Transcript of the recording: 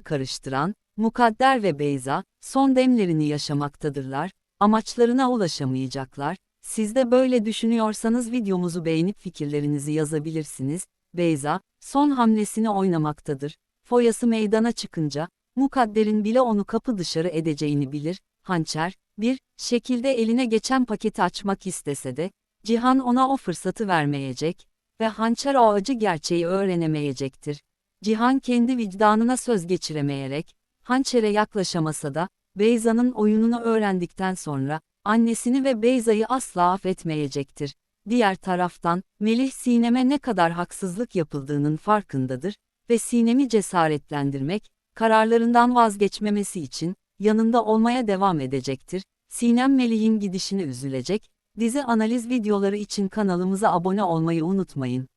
karıştıran, Mukadder ve Beyza, son demlerini yaşamaktadırlar, amaçlarına ulaşamayacaklar. Siz de böyle düşünüyorsanız videomuzu beğenip fikirlerinizi yazabilirsiniz. Beyza, son hamlesini oynamaktadır. Foyası meydana çıkınca, Mukadder'in bile onu kapı dışarı edeceğini bilir. Hançer, bir şekilde eline geçen paketi açmak istese de, Cihan ona o fırsatı vermeyecek ve Hançer o acı gerçeği öğrenemeyecektir. Cihan kendi vicdanına söz geçiremeyerek, Hançer'e yaklaşamasa da, Beyza'nın oyununu öğrendikten sonra, annesini ve Beyza'yı asla affetmeyecektir. Diğer taraftan, Melih Sinem'e ne kadar haksızlık yapıldığının farkındadır ve Sinem'i cesaretlendirmek, kararlarından vazgeçmemesi için, yanında olmaya devam edecektir. Sinem Melih'in gidişine üzülecek, dizi analiz videoları için kanalımıza abone olmayı unutmayın.